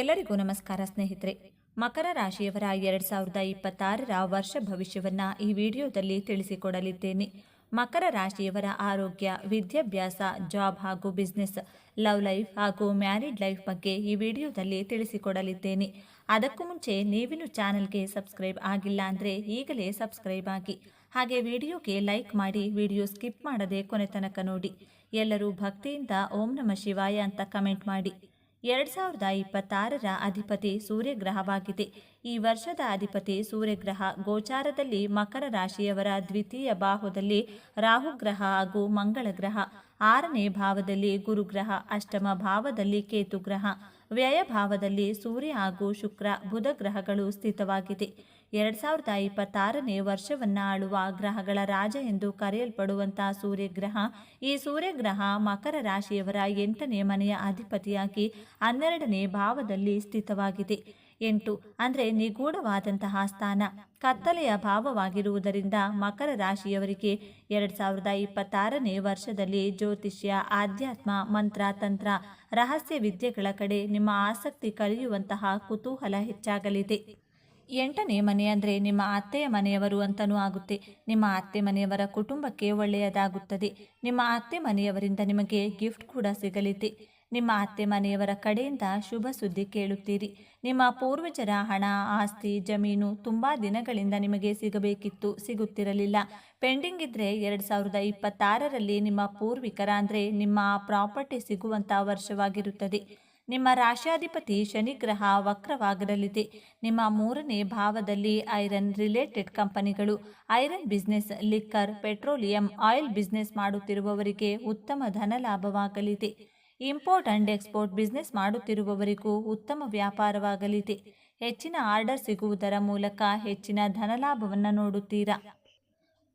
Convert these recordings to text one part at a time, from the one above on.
ಎಲ್ಲರಿಗೂ ನಮಸ್ಕಾರ ಸ್ನೇಹಿತರೆ. ಮಕರ ರಾಶಿಯವರ ಎರಡು ಸಾವಿರದ ಇಪ್ಪತ್ತಾರರ ವರ್ಷ ಭವಿಷ್ಯವನ್ನ ಈ ವಿಡಿಯೋದಲ್ಲಿ ತಿಳಿಸಿಕೊಡಲಿದ್ದೇನೆ. ಮಕರ ರಾಶಿಯವರ ಆರೋಗ್ಯ, ವಿದ್ಯಾಭ್ಯಾಸ, ಜಾಬ್ ಹಾಗೂ ಬಿಸ್ನೆಸ್, ಲವ್ ಲೈಫ್ ಹಾಗೂ ಮ್ಯಾರಿಡ್ ಲೈಫ್ ಬಗ್ಗೆ ಈ ವಿಡಿಯೋದಲ್ಲಿ ತಿಳಿಸಿಕೊಡಲಿದ್ದೇನೆ. ಅದಕ್ಕೂ ಮುಂಚೆ ನೀವಿನ್ನು ಚಾನಲ್ಗೆ ಸಬ್ಸ್ಕ್ರೈಬ್ ಆಗಿಲ್ಲ ಅಂದರೆ ಈಗಲೇ ಸಬ್ಸ್ಕ್ರೈಬ್ ಆಗಿ. ಹಾಗೆ ವಿಡಿಯೋಗೆ ಲೈಕ್ ಮಾಡಿ ವಿಡಿಯೋ ಸ್ಕಿಪ್ ಮಾಡದೆ ಕೊನೆ ತನಕ ನೋಡಿ. ಎಲ್ಲರೂ ಭಕ್ತಿಯಿಂದ ಓಂ ನಮ ಶಿವಾಯ ಅಂತ ಕಮೆಂಟ್ ಮಾಡಿ. ಎರಡ್ ಸಾವಿರದ ಇಪ್ಪತ್ತಾರರ ಅಧಿಪತಿ ಸೂರ್ಯಗ್ರಹವಾಗಿದೆ. ಈ ವರ್ಷದ ಅಧಿಪತಿ ಸೂರ್ಯಗ್ರಹ ಗೋಚಾರದಲ್ಲಿ ಮಕರ ರಾಶಿಯವರ ದ್ವಿತೀಯ ಬಾಹುದಲ್ಲಿ ರಾಹುಗ್ರಹ ಹಾಗೂ ಮಂಗಳ ಗ್ರಹ. ಆರನೇ ಭಾವದಲ್ಲಿ ಗುರುಗ್ರಹ ಅಷ್ಟಮ ಭಾವದಲ್ಲಿ ಕೇತುಗ್ರಹ ವ್ಯಯ ಭಾವದಲ್ಲಿ ಸೂರ್ಯ ಹಾಗೂ ಶುಕ್ರ ಬುಧ ಗ್ರಹಗಳು ಸ್ಥಿತವಾಗಿದೆ. ಎರಡ್ ಸಾವಿರದ ಇಪ್ಪತ್ತಾರನೇ ವರ್ಷವನ್ನ ಆಳುವ ಗ್ರಹಗಳ ರಾಜ ಎಂದು ಕರೆಯಲ್ಪಡುವಂತಹ ಸೂರ್ಯಗ್ರಹ, ಈ ಸೂರ್ಯಗ್ರಹ ಮಕರ ರಾಶಿಯವರ ಎಂಟನೇ ಮನೆಯ ಅಧಿಪತಿಯಾಗಿ ಹನ್ನೆರಡನೇ ಭಾವದಲ್ಲಿ ಸ್ಥಿತವಾಗಿದೆ. ಎಂಟು ಅಂದರೆ ನಿಗೂಢವಾದಂತಹ ಸ್ಥಾನ. ಕತ್ತಲೆಯ ಭಾವವಾಗಿರುವುದರಿಂದ ಮಕರ ರಾಶಿಯವರಿಗೆ ಎರಡ್ ಸಾವಿರದ ಇಪ್ಪತ್ತಾರನೇ ವರ್ಷದಲ್ಲಿ ಜ್ಯೋತಿಷ್ಯ, ಆಧ್ಯಾತ್ಮ, ಮಂತ್ರ, ತಂತ್ರ, ರಹಸ್ಯ ವಿದ್ಯೆಗಳ ಕಡೆ ನಿಮ್ಮ ಆಸಕ್ತಿ ಕಲಿಯುವಂತಹ ಕುತೂಹಲ ಹೆಚ್ಚಾಗಲಿದೆ. ಎಂಟನೇ ಮನೆ ಅಂದರೆ ನಿಮ್ಮ ಅತ್ತೆಯ ಮನೆಯವರು ಅಂತಲೂ ಆಗುತ್ತೆ. ನಿಮ್ಮ ಅತ್ತೆ ಮನೆಯವರ ಕುಟುಂಬಕ್ಕೆ ಒಳ್ಳೆಯದಾಗುತ್ತದೆ. ನಿಮ್ಮ ಅತ್ತೆ ಮನೆಯವರಿಂದ ನಿಮಗೆ ಗಿಫ್ಟ್ ಕೂಡ ಸಿಗಲಿದೆ. ನಿಮ್ಮ ಅತ್ತೆ ಮನೆಯವರ ಕಡೆಯಿಂದ ಶುಭ ಸುದ್ದಿ ಕೇಳುತ್ತೀರಿ. ನಿಮ್ಮ ಪೂರ್ವಜರ ಹಣ, ಆಸ್ತಿ, ಜಮೀನು ತುಂಬ ದಿನಗಳಿಂದ ನಿಮಗೆ ಸಿಗಬೇಕಿತ್ತು, ಸಿಗುತ್ತಿರಲಿಲ್ಲ. ಪೆಂಡಿಂಗ್ ಇದ್ದರೆ ಎರಡು ಸಾವಿರದ ಇಪ್ಪತ್ತಾರರಲ್ಲಿ ನಿಮ್ಮ ಪೂರ್ವಿಕರ ಅಂದರೆ ನಿಮ್ಮ ಪ್ರಾಪರ್ಟಿ ಸಿಗುವಂಥ ವರ್ಷವಾಗಿರುತ್ತದೆ. ನಿಮ್ಮ ರಾಶಿಯಾಧಿಪತಿ ಶನಿ ಗ್ರಹ ವಕ್ರವಾಗಿರಲಿದೆ. ನಿಮ್ಮ ಮೂರನೇ ಭಾವದಲ್ಲಿ ಐರನ್ ರಿಲೇಟೆಡ್ ಕಂಪನಿಗಳು iron business, liquor, petroleum, oil business ಮಾಡುತ್ತಿರುವವರಿಗೆ ಉತ್ತಮ ಧನ ಲಾಭವಾಗಲಿದೆ. ಇಂಪೋರ್ಟ್ ಅಂಡ್ ಎಕ್ಸ್ಪೋರ್ಟ್ ಬಿಸ್ನೆಸ್ ಮಾಡುತ್ತಿರುವವರಿಗೂ ಉತ್ತಮ ವ್ಯಾಪಾರವಾಗಲಿದೆ. ಹೆಚ್ಚಿನ ಆರ್ಡರ್ ಸಿಗುವುದರ ಮೂಲಕ ಹೆಚ್ಚಿನ ಧನಲಾಭವನ್ನು ನೋಡುತ್ತೀರಾ?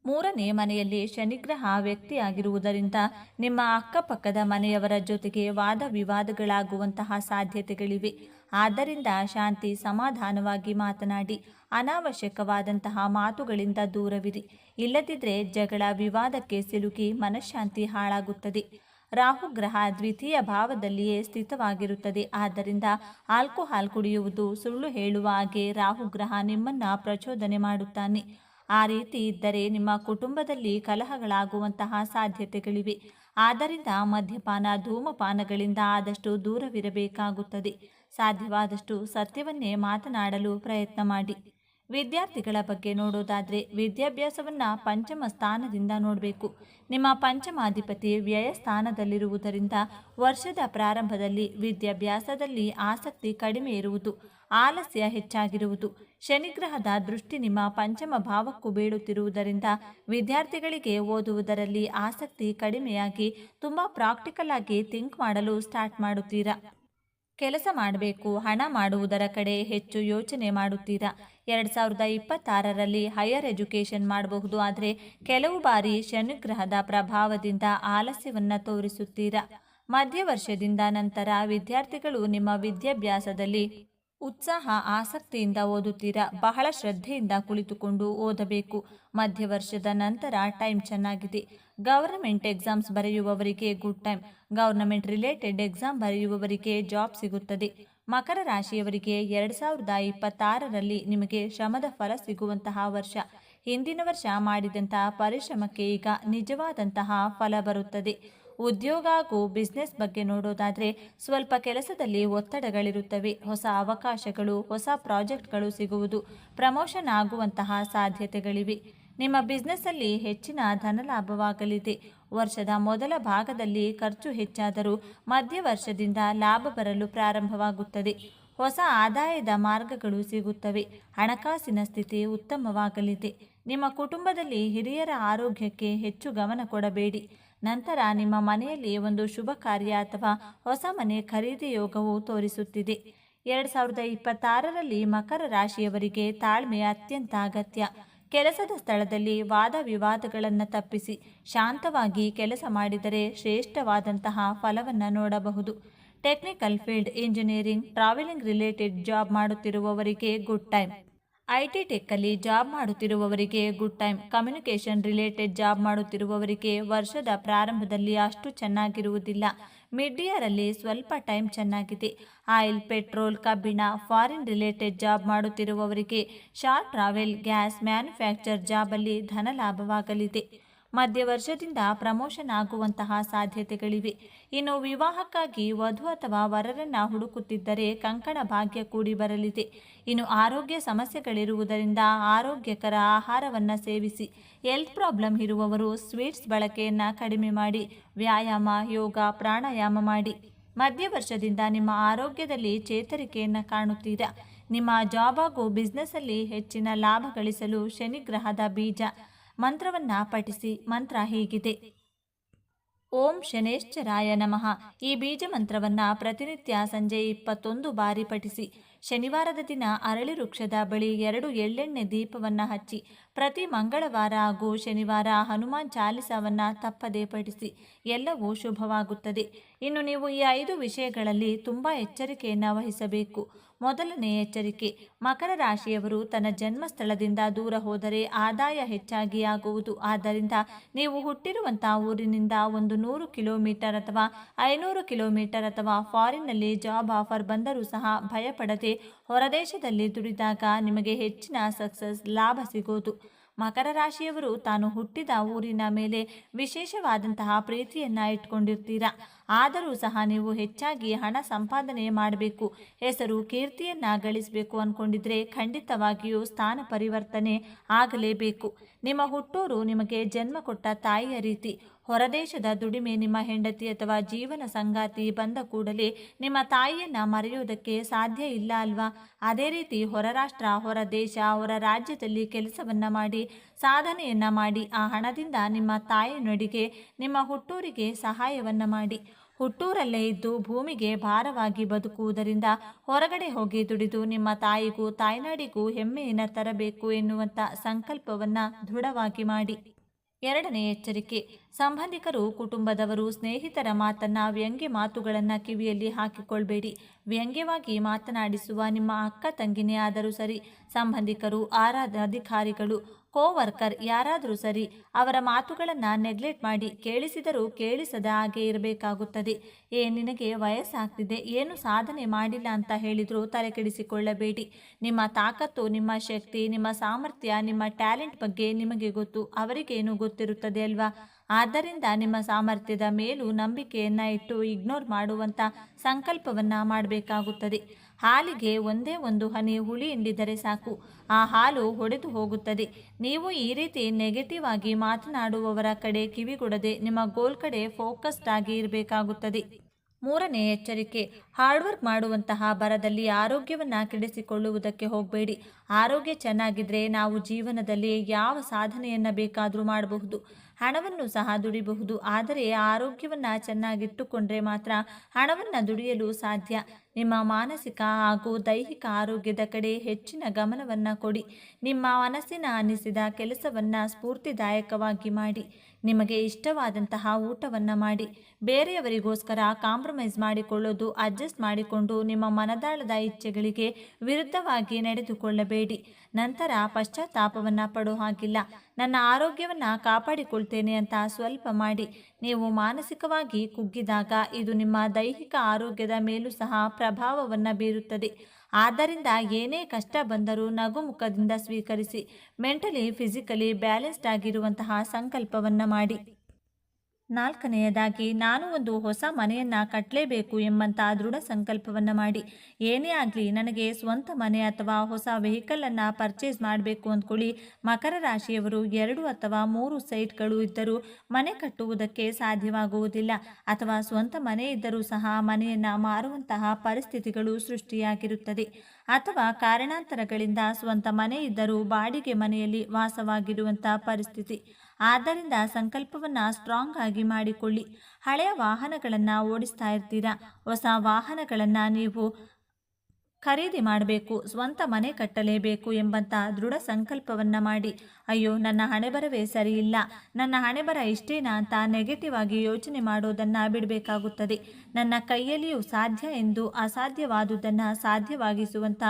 ಮೂರನೇ ಮನೆಯಲ್ಲಿ ಶನಿಗ್ರಹ ವ್ಯಕ್ತಿಯಾಗಿರುವುದರಿಂದ ನಿಮ್ಮ ಅಕ್ಕಪಕ್ಕದ ಮನೆಯವರ ಜೊತೆಗೆ ವಾದ ವಿವಾದಗಳಾಗುವಂತಹ ಸಾಧ್ಯತೆಗಳಿವೆ. ಆದ್ದರಿಂದ ಶಾಂತಿ ಸಮಾಧಾನವಾಗಿ ಮಾತನಾಡಿ, ಅನಾವಶ್ಯಕವಾದಂತಹ ಮಾತುಗಳಿಂದ ದೂರವಿರಿ. ಇಲ್ಲದಿದ್ದರೆ ಜಗಳ ವಿವಾದಕ್ಕೆ ಸಿಲುಕಿ ಮನಃಶಾಂತಿ ಹಾಳಾಗುತ್ತದೆ. ರಾಹುಗ್ರಹ ದ್ವಿತೀಯ ಭಾವದಲ್ಲಿಯೇ ಸ್ಥಿತವಾಗಿರುತ್ತದೆ. ಆದ್ದರಿಂದ ಆಲ್ಕೋಹಾಲ್ ಕುಡಿಯುವುದು ಸುಳ್ಳು ಹೇಳುವ ಹಾಗೆ ರಾಹುಗ್ರಹ ನಿಮ್ಮನ್ನ ಪ್ರಚೋದನೆ ಮಾಡುತ್ತಾನೆ. ಆ ರೀತಿ ಇದ್ದರೆ ನಿಮ್ಮ ಕುಟುಂಬದಲ್ಲಿ ಕಲಹಗಳಾಗುವಂತಹ ಸಾಧ್ಯತೆಗಳಿವೆ. ಆದ್ದರಿಂದ ಮದ್ಯಪಾನ, ಧೂಮಪಾನಗಳಿಂದ ಆದಷ್ಟು ದೂರವಿರಬೇಕಾಗುತ್ತದೆ. ಸಾಧ್ಯವಾದಷ್ಟು ಸತ್ಯವನ್ನೇ ಮಾತನಾಡಲು ಪ್ರಯತ್ನ ಮಾಡಿ. ವಿದ್ಯಾರ್ಥಿಗಳ ಬಗ್ಗೆ ನೋಡೋದಾದರೆ ವಿದ್ಯಾಭ್ಯಾಸವನ್ನು ಪಂಚಮ ಸ್ಥಾನದಿಂದ ನೋಡಬೇಕು. ನಿಮ್ಮ ಪಂಚಮಾಧಿಪತಿ ವ್ಯಯ ಸ್ಥಾನದಲ್ಲಿರುವುದರಿಂದ ವರ್ಷದ ಪ್ರಾರಂಭದಲ್ಲಿ ವಿದ್ಯಾಭ್ಯಾಸದಲ್ಲಿ ಆಸಕ್ತಿ ಕಡಿಮೆ ಇರುವುದು, ಆಲಸ್ಯ ಹೆಚ್ಚಾಗಿರುವುದು. ಶನಿಗ್ರಹದ ದೃಷ್ಟಿ ನಿಮ್ಮ ಪಂಚಮ ಭಾವಕ್ಕೂ ಬೀಳುತ್ತಿರುವುದರಿಂದ ವಿದ್ಯಾರ್ಥಿಗಳಿಗೆ ಓದುವುದರಲ್ಲಿ ಆಸಕ್ತಿ ಕಡಿಮೆಯಾಗಿ ತುಂಬ ಪ್ರಾಕ್ಟಿಕಲ್ ಆಗಿ ಥಿಂಕ್ ಮಾಡಲು ಸ್ಟಾರ್ಟ್ ಮಾಡುತ್ತೀರಾ? ಕೆಲಸ ಮಾಡಬೇಕು, ಹಣ ಮಾಡುವುದರ ಕಡೆ ಹೆಚ್ಚು ಯೋಚನೆ ಮಾಡುತ್ತೀರಾ? ಎರಡು ಸಾವಿರದ ಇಪ್ಪತ್ತಾರರಲ್ಲಿ ಹೈಯರ್ ಎಜುಕೇಷನ್ ಮಾಡಬಹುದು. ಆದರೆ ಕೆಲವು ಬಾರಿ ಶನಿಗ್ರಹದ ಪ್ರಭಾವದಿಂದ ಆಲಸ್ಯವನ್ನು ತೋರಿಸುತ್ತೀರಾ? ಮಧ್ಯವರ್ಷದಿಂದ ನಂತರ ವಿದ್ಯಾರ್ಥಿಗಳು ನಿಮ್ಮ ವಿದ್ಯಾಭ್ಯಾಸದಲ್ಲಿ ಉತ್ಸಾಹ, ಆಸಕ್ತಿಯಿಂದ ಓದುತ್ತೀರಾ? ಬಹಳ ಶ್ರದ್ಧೆಯಿಂದ ಕುಳಿತುಕೊಂಡು ಓದಬೇಕು. ಮಧ್ಯವರ್ಷದ ನಂತರ ಟೈಮ್ ಚೆನ್ನಾಗಿದೆ. Government exams ಬರೆಯುವವರಿಗೆ good time. Government related exam ಬರೆಯುವವರಿಗೆ job ಸಿಗುತ್ತದೆ. ಮಕರ ರಾಶಿಯವರಿಗೆ ಎರಡು ಸಾವಿರದ ಇಪ್ಪತ್ತಾರರಲ್ಲಿ ನಿಮಗೆ ಶ್ರಮದ ಫಲ ಸಿಗುವಂತಹ ವರ್ಷ. ಹಿಂದಿನ ವರ್ಷ ಮಾಡಿದಂತಹ ಪರಿಶ್ರಮಕ್ಕೆ ಈಗ ನಿಜವಾದಂತಹ ಫಲ ಬರುತ್ತದೆ. ಉದ್ಯೋಗ ಹಾಗೂ ಬಿಸ್ನೆಸ್ ಬಗ್ಗೆ ನೋಡೋದಾದರೆ ಸ್ವಲ್ಪ ಕೆಲಸದಲ್ಲಿ ಒತ್ತಡಗಳಿರುತ್ತವೆ. ಹೊಸ ಅವಕಾಶಗಳು, ಹೊಸ ಪ್ರಾಜೆಕ್ಟ್ಗಳು ಸಿಗುವುದು ಪ್ರಮೋಷನ್ ಆಗುವಂತಹ ಸಾಧ್ಯತೆಗಳಿವೆ. ನಿಮ್ಮ ಬಿಸ್ನೆಸ್ಸಲ್ಲಿ ಹೆಚ್ಚಿನ ಧನಲಾಭವಾಗಲಿದೆ. ವರ್ಷದ ಮೊದಲ ಭಾಗದಲ್ಲಿ ಖರ್ಚು ಹೆಚ್ಚಾದರೂ ಮಧ್ಯ ವರ್ಷದಿಂದ ಲಾಭ ಬರಲು ಪ್ರಾರಂಭವಾಗುತ್ತದೆ. ಹೊಸ ಆದಾಯದ ಮಾರ್ಗಗಳು ಸಿಗುತ್ತವೆ. ಹಣಕಾಸಿನ ಸ್ಥಿತಿ ಉತ್ತಮವಾಗಲಿದೆ. ನಿಮ್ಮ ಕುಟುಂಬದಲ್ಲಿ ಹಿರಿಯರ ಆರೋಗ್ಯಕ್ಕೆ ಹೆಚ್ಚು ಗಮನ ಕೊಡಬೇಡಿ. ನಂತರ ನಿಮ್ಮ ಮನೆಯಲ್ಲಿ ಒಂದು ಶುಭ ಕಾರ್ಯ ಅಥವಾ ಹೊಸ ಮನೆ ಖರೀದಿ ಯೋಗವು ತೋರಿಸುತ್ತಿದೆ. ಎರಡು ಸಾವಿರದ ಇಪ್ಪತ್ತಾರರಲ್ಲಿ ಮಕರ ರಾಶಿಯವರಿಗೆ ತಾಳ್ಮೆ ಅತ್ಯಂತ ಅಗತ್ಯ. ಕೆಲಸದ ಸ್ಥಳದಲ್ಲಿ ವಾದ ವಿವಾದಗಳನ್ನು ತಪ್ಪಿಸಿ, ಶಾಂತವಾಗಿ ಕೆಲಸ ಮಾಡಿದರೆ ಶ್ರೇಷ್ಠವಾದಂತಹ ಫಲವನ್ನು ನೋಡಬಹುದು. Technical field engineering, travelling related job ಮಾಡುತ್ತಿರುವವರಿಗೆ good time. I T ಟೆಕ್ಕಲ್ಲಿ job ಮಾಡುತ್ತಿರುವವರಿಗೆ good time. Communication related job ಮಾಡುತ್ತಿರುವವರಿಗೆ ವರ್ಷದ ಪ್ರಾರಂಭದಲ್ಲಿ ಅಷ್ಟು ಚೆನ್ನಾಗಿರುವುದಿಲ್ಲ. ಮಿಡ್ ಇಯರಲ್ಲಿ ಸ್ವಲ್ಪ ಟೈಮ್ ಚೆನ್ನಾಗಿದೆ. ಆಯಿಲ್, ಪೆಟ್ರೋಲ್, ಕಬ್ಬಿಣ, ಫಾರಿನ್ ರಿಲೇಟೆಡ್ ಜಾಬ್ ಮಾಡುತ್ತಿರುವವರಿಗೆ ಶಾರ್ಟ್ ಟ್ರಾವೆಲ್, ಗ್ಯಾಸ್, ಮ್ಯಾನುಫ್ಯಾಕ್ಚರ್ ಜಾಬಲ್ಲಿ ಧನ ಲಾಭವಾಗಲಿದೆ. ಮಧ್ಯ ವರ್ಷದಿಂದ ಪ್ರಮೋಷನ್ ಆಗುವಂತಹ ಸಾಧ್ಯತೆಗಳಿವೆ. ಇನ್ನು ವಿವಾಹಕ್ಕಾಗಿ ವಧು ಅಥವಾ ವರರನ್ನ ಹುಡುಕುತ್ತಿದ್ದರೆ ಕಂಕಣ ಭಾಗ್ಯ ಕೂಡಿ ಬರಲಿದೆ. ಇನ್ನು ಆರೋಗ್ಯ ಸಮಸ್ಯೆಗಳಿರುವುದರಿಂದ ಆರೋಗ್ಯಕರ ಆಹಾರವನ್ನು ಸೇವಿಸಿ, ಹೆಲ್ತ್ ಪ್ರಾಬ್ಲಮ್ ಇರುವವರು ಸ್ವೀಟ್ಸ್ ಬಳಕೆಯನ್ನು ಕಡಿಮೆ ಮಾಡಿ, ವ್ಯಾಯಾಮ, ಯೋಗ, ಪ್ರಾಣಾಯಾಮ ಮಾಡಿ. ಮಧ್ಯ ವರ್ಷದಿಂದ ನಿಮ್ಮ ಆರೋಗ್ಯದಲ್ಲಿ ಚೇತರಿಕೆಯನ್ನು ಕಾಣುತ್ತೀರಾ? ನಿಮ್ಮ ಜಾಬ್ ಹಾಗೂ ಬಿಸ್ನೆಸ್ಸಲ್ಲಿ ಹೆಚ್ಚಿನ ಲಾಭ ಗಳಿಸಲು ಶನಿಗ್ರಹದ ಬೀಜ ಮಂತ್ರವನ್ನ ಪಠಿಸಿ ಮಂತ್ರ ಹೀಗಿದೆ. ಓಂ ಶನೇಶ್ಚರಾಯ ನಮಃ. ಈ ಬೀಜ ಮಂತ್ರವನ್ನ ಪ್ರತಿನಿತ್ಯ ಸಂಜೆ ಇಪ್ಪತ್ತೊಂದು ಬಾರಿ ಪಠಿಸಿ, ಶನಿವಾರದ ದಿನ ಅರಳಿ ವೃಕ್ಷದ ಬಳಿ ಎರಡು ಎಳ್ಳೆಣ್ಣೆ ದೀಪವನ್ನ ಹಚ್ಚಿ, ಪ್ರತಿ ಮಂಗಳವಾರ ಹಾಗೂ ಶನಿವಾರ ಹನುಮಾನ್ ಚಾಲಿಸವನ್ನ ತಪ್ಪದೇ ಪಠಿಸಿ, ಎಲ್ಲವೂ ಶುಭವಾಗುತ್ತದೆ. ಇನ್ನು ನೀವು ಈ ಐದು ವಿಷಯಗಳಲ್ಲಿ ತುಂಬ ಎಚ್ಚರಿಕೆಯನ್ನು ವಹಿಸಬೇಕು. ಮೊದಲನೇ ಎಚ್ಚರಿಕೆ. ಮಕರ ರಾಶಿಯವರು ತನ್ನ ಜನ್ಮಸ್ಥಳದಿಂದ ದೂರ ಹೋದರೆ ಆದಾಯ ಹೆಚ್ಚಾಗಿ ಆಗುವುದು. ಆದ್ದರಿಂದ ನೀವು ಹುಟ್ಟಿರುವಂತಹ ಊರಿನಿಂದ ಒಂದು ನೂರು ಕಿಲೋಮೀಟರ್ ಅಥವಾ ಐನೂರು ಕಿಲೋಮೀಟರ್ ಅಥವಾ ಫಾರಿನ್ನಲ್ಲಿ ಜಾಬ್ ಆಫರ್ ಬಂದರೂ ಸಹ ಭಯಪಡದೆ ಹೊರದೇಶದಲ್ಲಿ ದುಡಿದಾಗ ನಿಮಗೆ ಹೆಚ್ಚಿನ ಸಕ್ಸಸ್ ಲಾಭ ಸಿಗೋದು. ಮಕರ ರಾಶಿಯವರು ತಾನು ಹುಟ್ಟಿದ ಊರಿನ ಮೇಲೆ ವಿಶೇಷವಾದಂತಹ ಪ್ರೀತಿಯನ್ನ ಇಟ್ಕೊಂಡಿರ್ತೀರಾ? ಆದರೂ ಸಹ ನೀವು ಹೆಚ್ಚಾಗಿ ಹಣ ಸಂಪಾದನೆ ಮಾಡಬೇಕು. ಹೆಸರು, ಕೀರ್ತಿಯನ್ನ ಗಳಿಸಬೇಕು ಅಂದ್ಕೊಂಡಿದ್ರೆ ಖಂಡಿತವಾಗಿಯೂ ಸ್ಥಾನ ಪರಿವರ್ತನೆ ಆಗಲೇಬೇಕು. ನಿಮ್ಮ ಹುಟ್ಟೂರು ನಿಮಗೆ ಜನ್ಮ ಕೊಟ್ಟ ತಾಯಿಯ ರೀತಿ. ಹೊರದೇಶದ ದುಡಿಮೆ ನಿಮ್ಮ ಹೆಂಡತಿ ಅಥವಾ ಜೀವನ ಸಂಗಾತಿ ಬಂದ ಕೂಡಲೇ ನಿಮ್ಮ ತಾಯಿಯನ್ನು ಮರೆಯೋದಕ್ಕೆ ಸಾಧ್ಯ ಇಲ್ಲ ಅಲ್ವಾ? ಅದೇ ರೀತಿ ಹೊರ ರಾಷ್ಟ್ರ ಹೊರ ದೇಶ, ಹೊರ ರಾಜ್ಯದಲ್ಲಿ ಕೆಲಸವನ್ನ ಮಾಡಿ, ಸಾಧನೆಯನ್ನ ಮಾಡಿ, ಆ ಹಣದಿಂದ ನಿಮ್ಮ ತಾಯಿ ನುಡಿಗೆ ನಿಮ್ಮ ಹುಟ್ಟೂರಿಗೆ ಸಹಾಯವನ್ನ ಮಾಡಿ. ಹುಟ್ಟೂರಲ್ಲೇ ಇದ್ದು ಭೂಮಿಗೆ ಭಾರವಾಗಿ ಬದುಕುವುದರಿಂದ ಹೊರಗಡೆ ಹೋಗಿ ದುಡಿದು ನಿಮ್ಮ ತಾಯಿಗೂ, ತಾಯ್ನಾಡಿಗೂ ಹೆಮ್ಮೆಯನ್ನು ತರಬೇಕು ಎನ್ನುವಂಥ ಸಂಕಲ್ಪವನ್ನು ದೃಢವಾಗಿ ಮಾಡಿ. ಎರಡನೇ ಎಚ್ಚರಿಕೆ. ಸಂಬಂಧಿಕರು, ಕುಟುಂಬದವರು ಸ್ನೇಹಿತರ ಮಾತನ್ನ, ವ್ಯಂಗ್ಯ ಮಾತುಗಳನ್ನು ಕಿವಿಯಲ್ಲಿ ಹಾಕಿಕೊಳ್ಬೇಡಿ. ವ್ಯಂಗ್ಯವಾಗಿ ಮಾತನಾಡಿಸುವ ನಿಮ್ಮ ಅಕ್ಕ, ತಂಗಿನೇ ಆದರೂ ಸರಿ. ಸಂಬಂಧಿಕರು ಆರಾಧ ಅಧಿಕಾರಿಗಳು ಕೋವರ್ಕರ್ ಯಾರಾದರೂ ಸರಿ ಅವರ ಮಾತುಗಳನ್ನು ನೆಗ್ಲೆಕ್ಟ್ ಮಾಡಿ ಕೇಳಿಸಿದರೂ ಕೇಳಿಸದ ಹಾಗೆ ಇರಬೇಕಾಗುತ್ತದೆ. ಏ, ನಿನಗೆ ವಯಸ್ಸಾಗ್ತಿದೆ. ಏನು ಸಾಧನೆ ಮಾಡಿಲ್ಲ ಅಂತ ಹೇಳಿದರೂ ತಲೆ ಕೆಡಿಸಿಕೊಳ್ಳಬೇಡಿ. ನಿಮ್ಮ ತಾಕತ್ತು, ನಿಮ್ಮ ಶಕ್ತಿ, ನಿಮ್ಮ ಸಾಮರ್ಥ್ಯ, ನಿಮ್ಮ ಟ್ಯಾಲೆಂಟ್ ಬಗ್ಗೆ ನಿಮಗೆ ಗೊತ್ತು. ಅವರಿಗೇನು ಗೊತ್ತಿರುತ್ತದೆ ಅಲ್ವಾ? ಆದ್ದರಿಂದ ನಿಮ್ಮ ಸಾಮರ್ಥ್ಯದ ಮೇಲೂ ನಂಬಿಕೆಯನ್ನು ಇಟ್ಟು ಇಗ್ನೋರ್ ಮಾಡುವಂಥ ಸಂಕಲ್ಪವನ್ನು ಮಾಡಬೇಕಾಗುತ್ತದೆ. ಹಾಲಿಗೆ ಒಂದೇ ಒಂದು ಹನಿ ಹುಳಿ ಹಿಂಡಿದರೆ ಸಾಕು. ಆ ಹಾಲು ಹೊಡೆದು ಹೋಗುತ್ತದೆ. ನೀವು ಈ ರೀತಿ ನೆಗೆಟಿವ್ ಆಗಿ ಮಾತನಾಡುವವರ ಕಡೆ ಕಿವಿಗೊಡದೆ ನಿಮ್ಮ ಗೋಲ್ ಕಡೆ ಫೋಕಸ್ಡ್ ಆಗಿ ಇರಬೇಕಾಗುತ್ತದೆ. ಮೂರನೇ ಎಚ್ಚರಿಕೆ ಹಾರ್ಡ್ ವರ್ಕ್ ಮಾಡುವಂತಹ ಬರದಲ್ಲಿ ಆರೋಗ್ಯವನ್ನು ಕೆಡಿಸಿಕೊಳ್ಳುವುದಕ್ಕೆ ಹೋಗಬೇಡಿ. ಆರೋಗ್ಯ ಚೆನ್ನಾಗಿದ್ದರೆ ನಾವು ಜೀವನದಲ್ಲಿ ಯಾವ ಸಾಧನೆಯನ್ನು ಬೇಕಾದರೂ ಮಾಡಬಹುದು. ಹಣವನ್ನು ಸಹ ದುಡಿಬಹುದು. ಆದರೆ ಆರೋಗ್ಯವನ್ನು ಚೆನ್ನಾಗಿಟ್ಟುಕೊಂಡ್ರೆ ಮಾತ್ರ ಹಣವನ್ನು ದುಡಿಯಲು ಸಾಧ್ಯ. ನಿಮ್ಮ ಮಾನಸಿಕ ಹಾಗೂ ದೈಹಿಕ ಆರೋಗ್ಯದ ಕಡೆ ಹೆಚ್ಚಿನ ಗಮನವನ್ನು ಕೊಡಿ. ನಿಮ್ಮ ಮನಸ್ಸಿನ ಅನ್ನಿಸಿದ ಕೆಲಸವನ್ನು ಸ್ಫೂರ್ತಿದಾಯಕವಾಗಿ ಮಾಡಿ. ನಿಮಗೆ ಇಷ್ಟವಾದಂತಹ ಊಟವನ್ನು ಮಾಡಿ. ಬೇರೆಯವರಿಗೋಸ್ಕರ ಕಾಂಪ್ರಮೈಸ್ ಮಾಡಿಕೊಳ್ಳೋದು, ಅಡ್ಜಸ್ಟ್ ಮಾಡಿಕೊಂಡು ನಿಮ್ಮ ಮನದಾಳದ ಇಚ್ಛೆಗಳಿಗೆ ವಿರುದ್ಧವಾಗಿ ನಡೆದುಕೊಳ್ಳಬೇಡಿ. ನಂತರ ಪಶ್ಚಾತ್ತಾಪವನ್ನು ಪಡೋ ಹಾಗಿಲ್ಲ. ನನ್ನ ಆರೋಗ್ಯವನ್ನು ಕಾಪಾಡಿಕೊಳ್ತೇನೆ ಅಂತ ಸ್ವಲ್ಪ ಮಾಡಿ. ನೀವು ಮಾನಸಿಕವಾಗಿ ಕುಗ್ಗಿದಾಗ ಇದು ನಿಮ್ಮ ದೈಹಿಕ ಆರೋಗ್ಯದ ಮೇಲೂ ಸಹ ಪ್ರಭಾವವನ್ನು ಬೀರುತ್ತದೆ. ಆದ್ದರಿಂದ ಏನೇ ಕಷ್ಟ ಬಂದರೂ ನಗುಮುಖದಿಂದ ಸ್ವೀಕರಿಸಿ ಮೆಂಟಲಿ ಫಿಸಿಕಲಿ ಬ್ಯಾಲೆನ್ಸ್ಡ್ ಆಗಿರುವಂತಹ ಸಂಕಲ್ಪವನ್ನು ಮಾಡಿ. ನಾಲ್ಕನೆಯದಾಗಿ, ನಾನು ಒಂದು ಹೊಸ ಮನೆಯನ್ನು ಕಟ್ಟಲೇಬೇಕು ಎಂಬಂಥ ದೃಢ ಸಂಕಲ್ಪವನ್ನು ಮಾಡಿ. ಏನೇ ಆಗಲಿ, ನನಗೆ ಸ್ವಂತ ಮನೆ ಅಥವಾ ಹೊಸ ವೆಹಿಕಲನ್ನು ಪರ್ಚೇಸ್ ಮಾಡಬೇಕು ಅಂದ್ಕೊಳ್ಳಿ. ಮಕರ ರಾಶಿಯವರು ಎರಡು ಅಥವಾ ಮೂರು ಸೈಟ್ಗಳು ಇದ್ದರೂ ಮನೆ ಕಟ್ಟುವುದಕ್ಕೆ ಸಾಧ್ಯವಾಗುವುದಿಲ್ಲ. ಅಥವಾ ಸ್ವಂತ ಮನೆ ಇದ್ದರೂ ಸಹ ಮನೆಯನ್ನು ಮಾರುವಂತಹ ಪರಿಸ್ಥಿತಿಗಳು ಸೃಷ್ಟಿಯಾಗಿರುತ್ತದೆ. ಅಥವಾ ಕಾರಣಾಂತರಗಳಿಂದ ಸ್ವಂತ ಮನೆ ಇದ್ದರೂ ಬಾಡಿಗೆ ಮನೆಯಲ್ಲಿ ವಾಸವಾಗಿರುವಂತಹ ಪರಿಸ್ಥಿತಿ. ಆದ್ದರಿಂದ ಸಂಕಲ್ಪವನ್ನು ಸ್ಟ್ರಾಂಗ್ ಆಗಿ ಮಾಡಿಕೊಳ್ಳಿ. ಹಳೆಯ ವಾಹನಗಳನ್ನು ಓಡಿಸ್ತಾ ಇರ್ತೀರಾ? ಹೊಸ ವಾಹನಗಳನ್ನು ನೀವು ಖರೀದಿ ಮಾಡಬೇಕು, ಸ್ವಂತ ಮನೆ ಕಟ್ಟಲೇಬೇಕು ಎಂಬಂಥ ದೃಢ ಸಂಕಲ್ಪವನ್ನ ಮಾಡಿ. ಅಯ್ಯೋ, ನನ್ನ ಹಣೆಬರವೇ ಸರಿಯಿಲ್ಲ ನನ್ನ ಹಣೆಬರ ಇಷ್ಟೇನಾ ಅಂತ ನೆಗೆಟಿವ್ ಆಗಿ ಯೋಚನೆ ಮಾಡೋದನ್ನ ಬಿಡಬೇಕಾಗುತ್ತದೆ. ನನ್ನ ಕೈಯಲ್ಲಿಯೂ ಸಾಧ್ಯ ಎಂದು ಅಸಾಧ್ಯವಾದುದನ್ನು ಸಾಧ್ಯವಾಗಿಸುವಂತ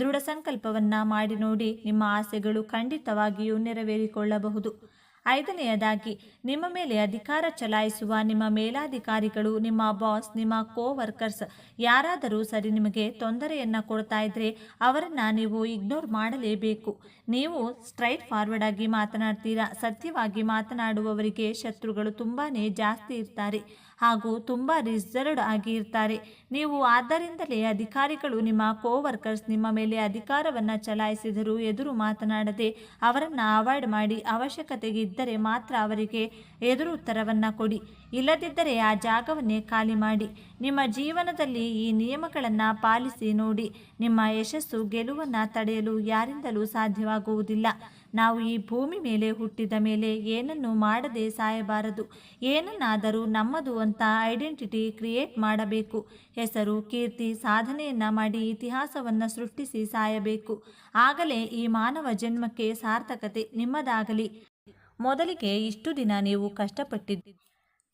ದೃಢ ಸಂಕಲ್ಪವನ್ನ ಮಾಡಿ ನೋಡಿ ನಿಮ್ಮ ಆಸೆಗಳು ಖಂಡಿತವಾಗಿಯೂ ನೆರವೇರಿಕೊಳ್ಳಬಹುದು. ಐದನೆಯದಾಗಿ, ನಿಮ್ಮ ಮೇಲೆ ಅಧಿಕಾರ ಚಲಾಯಿಸುವ ನಿಮ್ಮ ಮೇಲಾಧಿಕಾರಿಗಳು, ನಿಮ್ಮ ಬಾಸ್, ನಿಮ್ಮ ಕೋ ವರ್ಕರ್ಸ್ ಯಾರಾದರೂ ಸರಿ ನಿಮಗೆ ತೊಂದರೆಯನ್ನು ಕೊಡ್ತಾ ಇದ್ರೆ ಅವರನ್ನು ನೀವು ಇಗ್ನೋರ್ ಮಾಡಲೇಬೇಕು. ನೀವು ಸ್ಟ್ರೈಟ್ ಫಾರ್ವರ್ಡ್ ಆಗಿ ಮಾತನಾಡ್ತೀರಾ? ಸತ್ಯವಾಗಿ ಮಾತನಾಡುವವರಿಗೆ ಶತ್ರುಗಳು ತುಂಬಾ ಜಾಸ್ತಿ ಇರ್ತಾರೆ. ಹಾಗೂ ತುಂಬ ರಿಸರ್ವ್ಡ್ ಆಗಿ ಇರ್ತಾರೆ ನೀವು ಆದ್ದರಿಂದಲೇ ಅಧಿಕಾರಿಗಳು ನಿಮ್ಮ ಕೋವರ್ಕರ್ಸ್ ನಿಮ್ಮ ಮೇಲೆ ಅಧಿಕಾರವನ್ನು ಚಲಾಯಿಸಿದರೂ ಎದುರು ಮಾತನಾಡದೆ ಅವರನ್ನು ಅವಾಯ್ಡ್ ಮಾಡಿ ಅವಶ್ಯಕತೆಗೆ ಇದ್ದರೆ ಮಾತ್ರ ಅವರಿಗೆ ಎದುರು ಉತ್ತರವನ್ನು ಕೊಡಿ. ಇಲ್ಲದಿದ್ದರೆ ಆ ಜಾಗವನ್ನೇ ಖಾಲಿ ಮಾಡಿ. ನಿಮ್ಮ ಜೀವನದಲ್ಲಿ ಈ ನಿಯಮಗಳನ್ನು ಪಾಲಿಸಿ ನೋಡಿ. ನಿಮ್ಮ ಯಶಸ್ಸು ಗೆಲುವನ್ನು ತಡೆಯಲು ಯಾರಿಂದಲೂ ಸಾಧ್ಯವಾಗುವುದಿಲ್ಲ. ನಾವು ಈ ಭೂಮಿ ಮೇಲೆ ಹುಟ್ಟಿದ ಮೇಲೆ ಏನನ್ನು ಮಾಡದೆ ಸಾಯಬಾರದು. ಏನನ್ನಾದರೂ ನಮ್ಮದು ಅಂತ ಐಡೆಂಟಿಟಿ ಕ್ರಿಯೇಟ್ ಮಾಡಬೇಕು. ಹೆಸರು, ಕೀರ್ತಿ, ಸಾಧನೆಯನ್ನು ಮಾಡಿ ಇತಿಹಾಸವನ್ನು ಸೃಷ್ಟಿಸಿ ಸಾಯಬೇಕು. ಆಗಲೇ ಈ ಮಾನವ ಜನ್ಮಕ್ಕೆ ಸಾರ್ಥಕತೆ ನಿಮ್ಮದಾಗಲಿ. ಮೊದಲಿಗೆ ಇಷ್ಟು ದಿನ ನೀವು ಕಷ್ಟಪಟ್ಟಿದ್ದು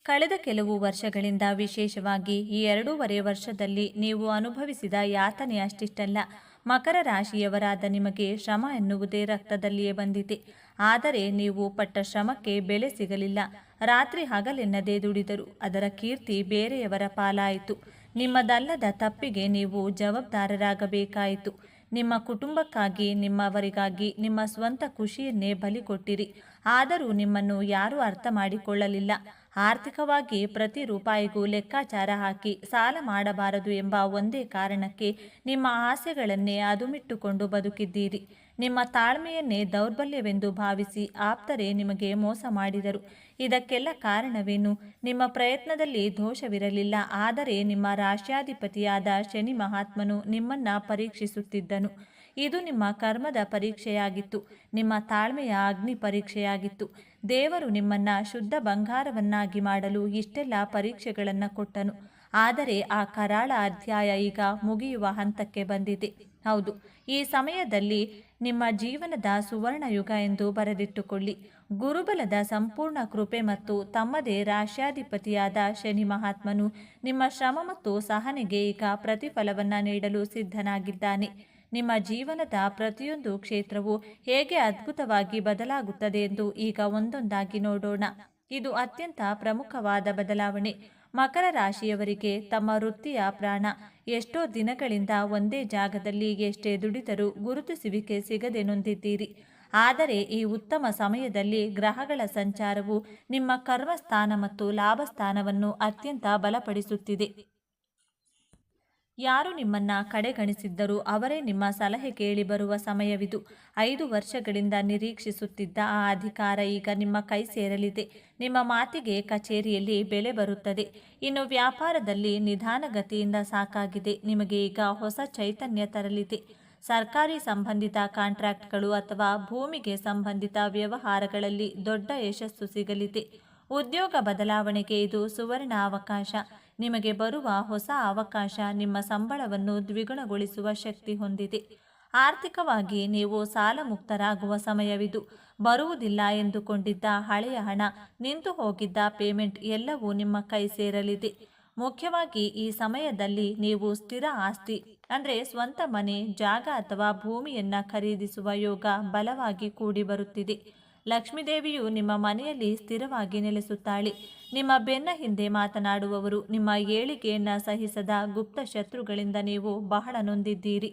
ಕಳೆದ ಕೆಲವು ವರ್ಷಗಳಿಂದ ವಿಶೇಷವಾಗಿ ಈ ಎರಡೂವರೆ ವರ್ಷದಲ್ಲಿ ನೀವು ಅನುಭವಿಸಿದ ಯಾತನೆ ಅಷ್ಟಿಷ್ಟಲ್ಲ. ಮಕರ ರಾಶಿಯವರಾದ ನಿಮಗೆ ಶ್ರಮ ಎನ್ನುವುದೇ ರಕ್ತದಲ್ಲಿಯೇ ಬಂದಿದೆ. ಆದರೆ ನೀವು ಪಟ್ಟ ಶ್ರಮಕ್ಕೆ ಬೆಲೆ ಸಿಗಲಿಲ್ಲ. ರಾತ್ರಿ ಹಗಲೆನ್ನದೇ ದುಡಿದರು. ಅದರ ಕೀರ್ತಿ ಬೇರೆಯವರ ಪಾಲಾಯಿತು. ನಿಮ್ಮದಲ್ಲದ ತಪ್ಪಿಗೆ ನೀವು ಜವಾಬ್ದಾರರಾಗಬೇಕಾಯಿತು. ನಿಮ್ಮ ಕುಟುಂಬಕ್ಕಾಗಿ, ನಿಮ್ಮವರಿಗಾಗಿ, ನಿಮ್ಮ ಸ್ವಂತ ಖುಷಿಯನ್ನೇ ಬಲಿ ಕೊಟ್ಟಿರಿ. ಆದರೂ ನಿಮ್ಮನ್ನು ಯಾರೂ ಅರ್ಥ ಮಾಡಿಕೊಳ್ಳಲಿಲ್ಲ ಆರ್ಥಿಕವಾಗಿ ಪ್ರತಿ ರೂಪಾಯಿಗೂ ಲೆಕ್ಕಾಚಾರ ಹಾಕಿ ಸಾಲ ಮಾಡಬಾರದು ಎಂಬ ಒಂದೇ ಕಾರಣಕ್ಕೆ ನಿಮ್ಮ ಆಸೆಗಳನ್ನೇ ಅದುಮಿಟ್ಟುಕೊಂಡು ಬದುಕಿದ್ದೀರಿ. ನಿಮ್ಮ ತಾಳ್ಮೆಯನ್ನೇ ದೌರ್ಬಲ್ಯವೆಂದು ಭಾವಿಸಿ ಆಪ್ತರೇ ನಿಮಗೆ ಮೋಸ ಮಾಡಿದರು. ಇದಕ್ಕೆಲ್ಲ ಕಾರಣವೇನು? ನಿಮ್ಮ ಪ್ರಯತ್ನದಲ್ಲಿ ದೋಷವಿರಲಿಲ್ಲ. ಆದರೆ ನಿಮ್ಮ ರಾಷ್ಟ್ರಾಧಿಪತಿಯಾದ ಶನಿ ಮಹಾತ್ಮನು ನಿಮ್ಮನ್ನ ಪರೀಕ್ಷಿಸುತ್ತಿದ್ದನು. ಇದು ನಿಮ್ಮ ಕರ್ಮದ ಪರೀಕ್ಷೆಯಾಗಿತ್ತು, ನಿಮ್ಮ ತಾಳ್ಮೆಯ ಅಗ್ನಿ ಪರೀಕ್ಷೆಯಾಗಿತ್ತು. ದೇವರು ನಿಮ್ಮನ್ನ ಶುದ್ಧ ಬಂಗಾರವನ್ನಾಗಿ ಮಾಡಲು ಇಷ್ಟೆಲ್ಲ ಪರೀಕ್ಷೆಗಳನ್ನು ಕೊಟ್ಟನು. ಆದರೆ ಆ ಕರಾಳ ಅಧ್ಯಾಯ ಈಗ ಮುಗಿಯುವ ಹಂತಕ್ಕೆ ಬಂದಿದೆ. ಹೌದು, ಈ ಸಮಯದಲ್ಲಿ ನಿಮ್ಮ ಜೀವನದ ಸುವರ್ಣ ಯುಗ ಎಂದು ಬರೆದಿಟ್ಟುಕೊಳ್ಳಿ. ಗುರುಬಲದ ಸಂಪೂರ್ಣ ಕೃಪೆ ಮತ್ತು ತಮ್ಮದೇ ರಾಶ್ಯಾಧಿಪತಿಯಾದ ಶನಿ ಮಹಾತ್ಮನು ನಿಮ್ಮ ಶ್ರಮ ಮತ್ತು ಸಹನೆಗೆ ಈಗ ಪ್ರತಿಫಲವನ್ನು ನೀಡಲು ಸಿದ್ಧನಾಗಿದ್ದಾನೆ. ನಿಮ್ಮ ಜೀವನದ ಪ್ರತಿಯೊಂದು ಕ್ಷೇತ್ರವು ಹೇಗೆ ಅದ್ಭುತವಾಗಿ ಬದಲಾಗುತ್ತದೆ ಎಂದು ಈಗ ಒಂದೊಂದಾಗಿ ನೋಡೋಣ. ಇದು ಅತ್ಯಂತ ಪ್ರಮುಖವಾದ ಬದಲಾವಣೆ. ಮಕರ ರಾಶಿಯವರಿಗೆ ತಮ್ಮ ವೃತ್ತಿಯ ಪ್ರಾಣ. ಎಷ್ಟೋ ದಿನಗಳಿಂದ ಒಂದೇ ಜಾಗದಲ್ಲಿ ಎಷ್ಟೇ ದುಡಿದರೂ ಗುರುತಿಸುವಿಕೆ ಸಿಗದೆ ನೊಂದಿದ್ದೀರಿ. ಆದರೆ ಈ ಉತ್ತಮ ಸಮಯದಲ್ಲಿ ಗ್ರಹಗಳ ಸಂಚಾರವು ನಿಮ್ಮ ಕರ್ಮಸ್ಥಾನ ಮತ್ತು ಲಾಭಸ್ಥಾನವನ್ನು ಅತ್ಯಂತ ಬಲಪಡಿಸುತ್ತಿದೆ. ಯಾರು ನಿಮ್ಮನ್ನ ಕಡೆಗಣಿಸಿದ್ದರೂ ಅವರೇ ನಿಮ್ಮ ಸಲಹೆ ಕೇಳಿ ಬರುವ ಸಮಯವಿದು. ಐದು ವರ್ಷಗಳಿಂದ ನಿರೀಕ್ಷಿಸುತ್ತಿದ್ದ ಆ ಅಧಿಕಾರ ಈಗ ನಿಮ್ಮ ಕೈ ಸೇರಲಿದೆ. ನಿಮ್ಮ ಮಾತಿಗೆ ಕಚೇರಿಯಲ್ಲಿ ಬೆಲೆ ಬರುತ್ತದೆ. ಇನ್ನು ವ್ಯಾಪಾರದಲ್ಲಿ ನಿಧಾನಗತಿಯಿಂದ ಸಾಕಾಗಿದೆ. ನಿಮಗೆ ಈಗ ಹೊಸ ಚೈತನ್ಯ ತರಲಿದೆ. ಸರ್ಕಾರಿ ಸಂಬಂಧಿತ ಕಾಂಟ್ರಾಕ್ಟ್ಗಳು ಅಥವಾ ಭೂಮಿಗೆ ಸಂಬಂಧಿತ ವ್ಯವಹಾರಗಳಲ್ಲಿ ದೊಡ್ಡ ಯಶಸ್ಸು ಸಿಗಲಿದೆ. ಉದ್ಯೋಗ ಬದಲಾವಣೆಗೆ ಇದು ಸುವರ್ಣ ಅವಕಾಶ ನಿಮಗೆ ಬರುವ ಹೊಸ ಅವಕಾಶ ನಿಮ್ಮ ಸಂಬಳವನ್ನು ದ್ವಿಗುಣಗೊಳಿಸುವ ಶಕ್ತಿ ಹೊಂದಿದೆ. ಆರ್ಥಿಕವಾಗಿ ನೀವು ಸಾಲ ಮುಕ್ತರಾಗುವ ಸಮಯವಿದು. ಬರುವುದಿಲ್ಲ ಎಂದುಕೊಂಡಿದ್ದ ಹಳೆಯ ಹಣ, ನಿಂತು ಹೋಗಿದ್ದ ಪೇಮೆಂಟ್ ಎಲ್ಲವೂ ನಿಮ್ಮ ಕೈ ಸೇರಲಿದೆ. ಮುಖ್ಯವಾಗಿ ಈ ಸಮಯದಲ್ಲಿ ನೀವು ಸ್ಥಿರ ಆಸ್ತಿ, ಅಂದರೆ ಸ್ವಂತ ಮನೆ, ಜಾಗ ಅಥವಾ ಭೂಮಿಯನ್ನು ಖರೀದಿಸುವ ಯೋಗ ಬಲವಾಗಿ ಕೂಡಿ ಬರುತ್ತಿದೆ. ಲಕ್ಷ್ಮೀದೇವಿಯು ನಿಮ್ಮ ಮನೆಯಲ್ಲಿ ಸ್ಥಿರವಾಗಿ ನೆಲೆಸುತ್ತಾಳೆ. ನಿಮ್ಮ ಬೆನ್ನ ಹಿಂದೆ ಮಾತನಾಡುವವರು ನಿಮ್ಮ ಏಳಿಗೆಯನ್ನು ಸಹಿಸದ ಗುಪ್ತ ಶತ್ರುಗಳಿಂದ ನೀವು ಬಹಳ ನೊಂದಿದ್ದೀರಿ.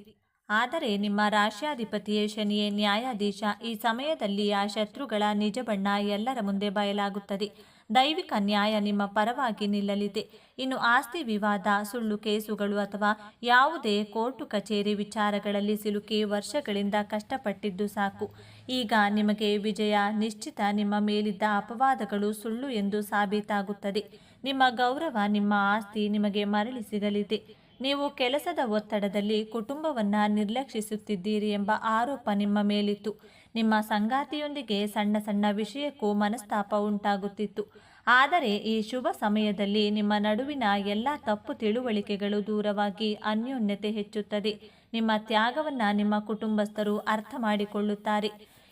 ಆದರೆ ನಿಮ್ಮ ರಾಶ್ಯಾಧಿಪತಿಯೇ ಶನಿಯೇ ನ್ಯಾಯಾಧೀಶ, ಈ ಸಮಯದಲ್ಲಿ ಆ ಶತ್ರುಗಳ ನಿಜ ಬಣ್ಣ ಎಲ್ಲರ ಮುಂದೆ ಬಯಲಾಗುತ್ತದೆ. ದೈವಿಕ ನ್ಯಾಯ ನಿಮ್ಮ ಪರವಾಗಿ ನಿಲ್ಲಲಿದೆ. ಇನ್ನು ಆಸ್ತಿ, ವಿವಾದ, ಸುಳ್ಳು ಕೇಸುಗಳು ಅಥವಾ ಯಾವುದೇ ಕೋರ್ಟು ಕಚೇರಿ ವಿಚಾರಗಳಲ್ಲಿ ಸಿಲುಕಿ ವರ್ಷಗಳಿಂದ ಕಷ್ಟಪಟ್ಟಿದ್ದು ಸಾಕು. ಈಗ ನಿಮಗೆ ವಿಜಯ, ನಿಶ್ಚಿತ ನಿಮ್ಮ ಮೇಲಿದ್ದ ಅಪವಾದಗಳು ಸುಳ್ಳು ಎಂದು ಸಾಬೀತಾಗುತ್ತದೆ. ನಿಮ್ಮ ಗೌರವ, ನಿಮ್ಮ ಆಸ್ತಿ ನಿಮಗೆ ಮರಳಿ ಸಿಗಲಿದೆ. ನೀವು ಕೆಲಸದ ಒತ್ತಡದಲ್ಲಿ ಕುಟುಂಬವನ್ನ ನಿರ್ಲಕ್ಷಿಸುತ್ತಿದ್ದೀರಿ ಎಂಬ ಆರೋಪ ನಿಮ್ಮ ಮೇಲಿತ್ತು. ನಿಮ್ಮ ಸಂಗಾತಿಯೊಂದಿಗೆ ಸಣ್ಣ ಸಣ್ಣ ವಿಷಯಕ್ಕೂ ಮನಸ್ತಾಪ ಉಂಟಾಗುತ್ತಿತ್ತು. ಆದರೆ ಈ ಶುಭ ಸಮಯದಲ್ಲಿ ನಿಮ್ಮ ನಡುವಿನ ಎಲ್ಲ ತಪ್ಪು ತಿಳುವಳಿಕೆಗಳು ದೂರವಾಗಿ ಅನ್ಯೋನ್ಯತೆ ಹೆಚ್ಚುತ್ತದೆ. ನಿಮ್ಮ ತ್ಯಾಗವನ್ನು ನಿಮ್ಮ ಕುಟುಂಬಸ್ಥರು ಅರ್ಥ ಮಾಡಿಕೊಳ್ಳುತ್ತಾರೆ.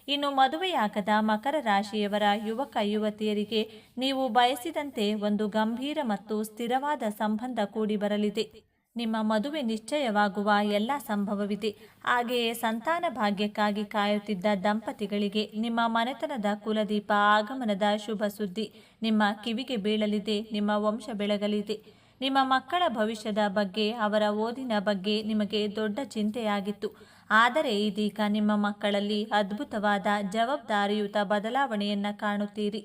ಇನ್ನು ಮದುವೆಯಾಗದ ಮಕರ ರಾಶಿಯವರ ಯುವಕ ಯುವತಿಯರಿಗೆ ನೀವು ಬಯಸಿದಂತೆ ಒಂದು ಗಂಭೀರ ಮತ್ತು ಸ್ಥಿರವಾದ ಸಂಬಂಧ ಕೂಡಿ ಬರಲಿದೆ. ನಿಮ್ಮ ಮದುವೆ ನಿಶ್ಚಯವಾಗುವ ಎಲ್ಲ ಸಂಭವವಿದೆ. ಹಾಗೆಯೇ ಸಂತಾನ ಭಾಗ್ಯಕ್ಕಾಗಿ ಕಾಯುತ್ತಿದ್ದ ದಂಪತಿಗಳಿಗೆ ನಿಮ್ಮ ಮನೆತನದ ಕುಲದೀಪ ಆಗಮನದ ಶುಭ ಸುದ್ದಿ. ನಿಮ್ಮ ಕಿವಿಗೆ ಬೀಳಲಿದೆ, ನಿಮ್ಮ ವಂಶ ಬೆಳಗಲಿದೆ. ನಿಮ್ಮ ಮಕ್ಕಳ ಭವಿಷ್ಯದ ಬಗ್ಗೆ, ಅವರ ಓದಿನ ಬಗ್ಗೆ ನಿಮಗೆ ದೊಡ್ಡ ಚಿಂತೆಯಾಗಿತ್ತು. ಆದರೆ ಇದೀಗ ನಿಮ್ಮ ಮಕ್ಕಳಲ್ಲಿ ಅದ್ಭುತವಾದ ಜವಾಬ್ದಾರಿಯುತ ಬದಲಾವಣೆಯನ್ನು ಕಾಣುತ್ತೀರಿ.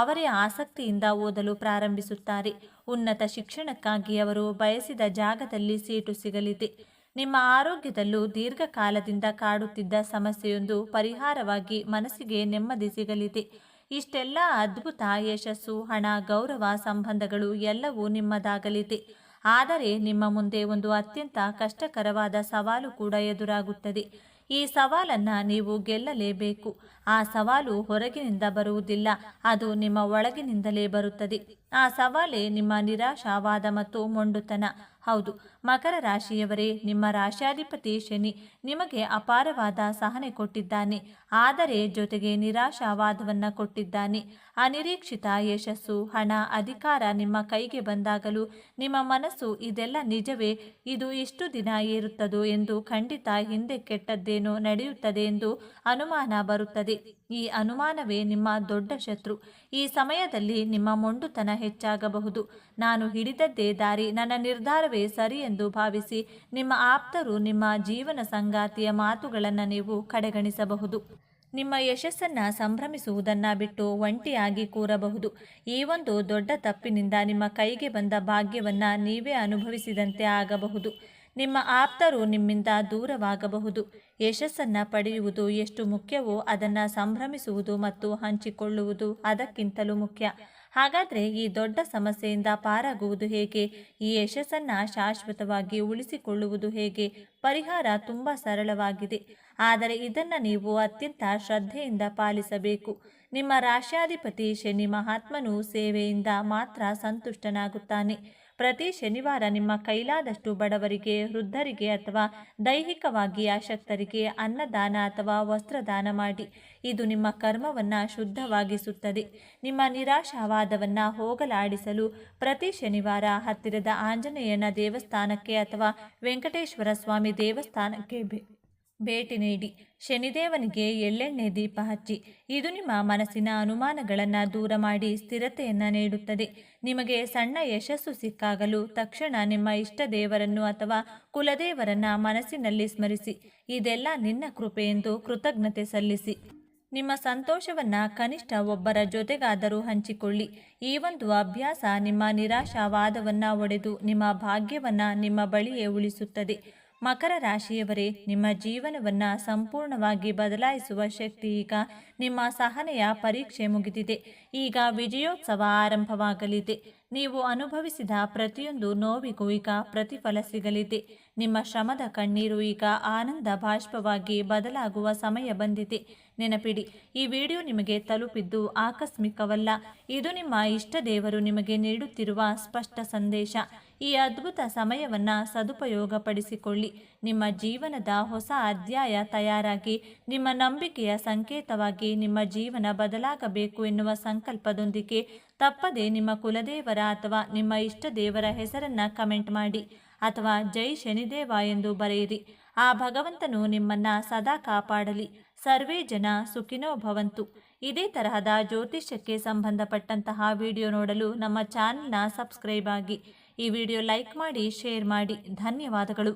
ಅವರೇ ಆಸಕ್ತಿಯಿಂದ ಓದಲು ಪ್ರಾರಂಭಿಸುತ್ತಾರೆ. ಉನ್ನತ ಶಿಕ್ಷಣಕ್ಕಾಗಿ ಅವರು ಬಯಸಿದ ಜಾಗದಲ್ಲಿ ಸೀಟು ಸಿಗಲಿದೆ. ನಿಮ್ಮ ಆರೋಗ್ಯದಲ್ಲೂ ದೀರ್ಘಕಾಲದಿಂದ ಕಾಡುತ್ತಿದ್ದ ಸಮಸ್ಯೆಯೊಂದು ಪರಿಹಾರವಾಗಿ ಮನಸ್ಸಿಗೆ ನೆಮ್ಮದಿ ಸಿಗಲಿದೆ. ಇಷ್ಟೆಲ್ಲ ಅದ್ಭುತ ಯಶಸ್ಸು, ಹಣ, ಗೌರವ ಸಂಬಂಧಗಳು ಎಲ್ಲವೂ ನಿಮ್ಮದಾಗಲಿದೆ. ಆದರೆ ನಿಮ್ಮ ಮುಂದೆ ಒಂದು ಅತ್ಯಂತ ಕಷ್ಟಕರವಾದ ಸವಾಲು ಕೂಡ ಎದುರಾಗುತ್ತದೆ. ಈ ಸವಾಲನ್ನು ನೀವು ಗೆಲ್ಲಲೇಬೇಕು. ಆ ಸವಾಲು ಹೊರಗಿನಿಂದ ಬರುವುದಿಲ್ಲ, ಅದು ನಿಮ್ಮ ಒಳಗಿನಿಂದಲೇ ಬರುತ್ತದೆ. ಆ ಸವಾಲೇ ನಿಮ್ಮ ನಿರಾಶಾವಾದ ಮತ್ತು ಮೊಂಡುತನ. ಹೌದು, ಮಕರ ರಾಶಿಯವರೇ, ನಿಮ್ಮ ರಾಶಾಧಿಪತಿ ಶನಿ ನಿಮಗೆ ಅಪಾರವಾದ ಸಹನೆ ಕೊಟ್ಟಿದ್ದಾನೆ. ಆದರೆ ಜೊತೆಗೆ ನಿರಾಶಾವಾದವನ್ನು ಕೊಟ್ಟಿದ್ದಾನೆ. ಅನಿರೀಕ್ಷಿತ ಯಶಸ್ಸು, ಹಣ, ಅಧಿಕಾರ ನಿಮ್ಮ ಕೈಗೆ ಬಂದಾಗಲೂ ನಿಮ್ಮ ಮನಸ್ಸು ಇದೆಲ್ಲ ನಿಜವೇ? ಇದು ಇಷ್ಟು ದಿನ ಏರುತ್ತದೋ ಎಂದು ಖಂಡಿತ ಹಿಂದೆ ಕೆಟ್ಟದ್ದೇನೋ ನಡೆಯುತ್ತದೆ ಎಂದು ಅನುಮಾನ ಬರುತ್ತದೆ. ಈ ಅನುಮಾನವೇ ನಿಮ್ಮ ದೊಡ್ಡ ಶತ್ರು. ಈ ಸಮಯದಲ್ಲಿ ನಿಮ್ಮ ಮೊಂಡುತನ ಹೆಚ್ಚಾಗಬಹುದು. ನಾನು ಹಿಡಿದದ್ದೇ ದಾರಿ, ನನ್ನ ನಿರ್ಧಾರವೇ ಸರಿ ಎಂದು ಭಾವಿಸಿ ನಿಮ್ಮ ಆಪ್ತರು ನಿಮ್ಮ ಜೀವನ ಸಂಗಾತಿಯ ಮಾತುಗಳನ್ನು ನೀವು ಕಡೆಗಣಿಸಬಹುದು. ನಿಮ್ಮ ಯಶಸ್ಸನ್ನು ಸಂಭ್ರಮಿಸುವುದನ್ನು ಬಿಟ್ಟು ಒಂಟಿಯಾಗಿ ಕೂರಬಹುದು. ಈ ಒಂದು ದೊಡ್ಡ ತಪ್ಪಿನಿಂದ ನಿಮ್ಮ ಕೈಗೆ ಬಂದ ಭಾಗ್ಯವನ್ನು ನೀವೇ ಅನುಭವಿಸಿದಂತೆ ಆಗಬಹುದು. ನಿಮ್ಮ ಆಪ್ತರು ನಿಮ್ಮಿಂದ ದೂರವಾಗಬಹುದು. ಯಶಸ್ಸನ್ನು ಪಡೆಯುವುದು ಎಷ್ಟು ಮುಖ್ಯವೋ ಅದನ್ನು ಸಂಭ್ರಮಿಸುವುದು ಮತ್ತು ಹಂಚಿಕೊಳ್ಳುವುದು ಅದಕ್ಕಿಂತಲೂ ಮುಖ್ಯ. ಹಾಗಾದರೆ ಈ ದೊಡ್ಡ ಸಮಸ್ಯೆಯಿಂದ ಪಾರಾಗುವುದು ಹೇಗೆ? ಈ ಯಶಸ್ಸನ್ನು ಶಾಶ್ವತವಾಗಿ ಉಳಿಸಿಕೊಳ್ಳುವುದು ಹೇಗೆ? ಪರಿಹಾರ ತುಂಬ ಸರಳವಾಗಿದೆ. ಆದರೆ ಇದನ್ನು ನೀವು ಅತ್ಯಂತ ಶ್ರದ್ಧೆಯಿಂದ ಪಾಲಿಸಬೇಕು. ನಿಮ್ಮ ರಾಶ್ಯಾಧಿಪತಿ ಶನಿ ಮಹಾತ್ಮನು ಸೇವೆಯಿಂದ ಮಾತ್ರ ಸಂತುಷ್ಟನಾಗುತ್ತಾನೆ. ಪ್ರತಿ ಶನಿವಾರ ನಿಮ್ಮ ಕೈಲಾದಷ್ಟು ಬಡವರಿಗೆ, ವೃದ್ಧರಿಗೆ ಅಥವಾ ದೈಹಿಕವಾಗಿ ಅಶಕ್ತರಿಗೆ ಅನ್ನದಾನ ಅಥವಾ ವಸ್ತ್ರದಾನ ಮಾಡಿ. ಇದು ನಿಮ್ಮ ಕರ್ಮವನ್ನು ಶುದ್ಧವಾಗಿಸುತ್ತದೆ. ನಿಮ್ಮ ನಿರಾಶಾವಾದವನ್ನು ಹೋಗಲಾಡಿಸಲು ಪ್ರತಿ ಶನಿವಾರ ಹತ್ತಿರದ ಆಂಜನೇಯನ ದೇವಸ್ಥಾನಕ್ಕೆ ಅಥವಾ ವೆಂಕಟೇಶ್ವರ ಸ್ವಾಮಿ ದೇವಸ್ಥಾನಕ್ಕೆ ಭೇಟಿ ನೀಡಿ. ಶನಿದೇವನಿಗೆ ಎಳ್ಳೆಣ್ಣೆ ದೀಪ ಹಚ್ಚಿ. ಇದು ನಿಮ್ಮ ಮನಸ್ಸಿನ ಅನುಮಾನಗಳನ್ನು ದೂರ ಮಾಡಿ ಸ್ಥಿರತೆಯನ್ನು ನೀಡುತ್ತದೆ. ನಿಮಗೆ ಸಣ್ಣ ಯಶಸ್ಸು ಸಿಕ್ಕಾಗಲು ತಕ್ಷಣ ನಿಮ್ಮ ಇಷ್ಟ ದೇವರನ್ನು ಅಥವಾ ಕುಲದೇವರನ್ನು ಮನಸ್ಸಿನಲ್ಲಿ ಸ್ಮರಿಸಿ. ಇದೆಲ್ಲ ನಿನ್ನ ಕೃಪೆ ಎಂದು ಕೃತಜ್ಞತೆ ಸಲ್ಲಿಸಿ. ನಿಮ್ಮ ಸಂತೋಷವನ್ನು ಕನಿಷ್ಠ ಒಬ್ಬರ ಜೊತೆಗಾದರೂ ಹಂಚಿಕೊಳ್ಳಿ. ಈ ಒಂದು ಅಭ್ಯಾಸ ನಿಮ್ಮ ನಿರಾಶಾವಾದವನ್ನು ಒಡೆದು ನಿಮ್ಮ ಭಾಗ್ಯವನ್ನು ನಿಮ್ಮ ಬಳಿಯೇ ಉಳಿಸುತ್ತದೆ. ಮಕರ ರಾಶಿಯವರೇ, ನಿಮ್ಮ ಜೀವನವನ್ನು ಸಂಪೂರ್ಣವಾಗಿ ಬದಲಾಯಿಸುವ ಶಕ್ತಿ ಈಗ ನಿಮ್ಮ ಸಹನೆಯ ಪರೀಕ್ಷೆ ಮುಗಿದಿದೆ. ಈಗ ವಿಜಯೋತ್ಸವ ಆರಂಭವಾಗಲಿದೆ. ನೀವು ಅನುಭವಿಸಿದ ಪ್ರತಿಯೊಂದು ನೋವಿಗೂ ಈಗ ಪ್ರತಿಫಲ ಸಿಗಲಿದೆ. ನಿಮ್ಮ ಶ್ರಮದ ಕಣ್ಣೀರು ಈಗ ಆನಂದ ಬಾಷ್ಪವಾಗಿ ಬದಲಾಗುವ ಸಮಯ ಬಂದಿದೆ. ನೆನಪಿಡಿ, ಈ ವಿಡಿಯೋ ನಿಮಗೆ ತಲುಪಿದ್ದು ಆಕಸ್ಮಿಕವಲ್ಲ. ಇದು ನಿಮ್ಮ ಇಷ್ಟ ದೇವರು ನಿಮಗೆ ನೀಡುತ್ತಿರುವ ಸ್ಪಷ್ಟ ಸಂದೇಶ. ಈ ಅದ್ಭುತ ಸಮಯವನ್ನು ಸದುಪಯೋಗಪಡಿಸಿಕೊಳ್ಳಿ. ನಿಮ್ಮ ಜೀವನದ ಹೊಸ ಅಧ್ಯಾಯ ತಯಾರಾಗಿ, ನಿಮ್ಮ ನಂಬಿಕೆಯ ಸಂಕೇತವಾಗಿ ನಿಮ್ಮ ಜೀವನ ಬದಲಾಗಬೇಕು ಎನ್ನುವ ಸಂಕಲ್ಪದೊಂದಿಗೆ ತಪ್ಪದೆ ನಿಮ್ಮ ಕುಲದೇವರ ಅಥವಾ ನಿಮ್ಮ ಇಷ್ಟ ದೇವರ ಹೆಸರನ್ನು ಕಮೆಂಟ್ ಮಾಡಿ ಅಥವಾ ಜೈ ಶನಿದೇವ ಎಂದು ಬರೆಯಿರಿ. ಆ ಭಗವಂತನು ನಿಮ್ಮನ್ನ ಸದಾ ಕಾಪಾಡಲಿ. ಸರ್ವೇ ಜನ ಸುಖಿನೋ ಭವಂತು. ಇದೇ ತರಹದ ಜ್ಯೋತಿಷ್ಯಕ್ಕೆ ಸಂಬಂಧಪಟ್ಟಂತಹ ವಿಡಿಯೋ ನೋಡಲು ನಮ್ಮ ಚಾನೆಲ್ನ ಸಬ್ಸ್ಕ್ರೈಬ್ ಆಗಿ. ಈ ವಿಡಿಯೋ ಲೈಕ್ ಮಾಡಿ, ಶೇರ್ ಮಾಡಿ. ಧನ್ಯವಾದಗಳು.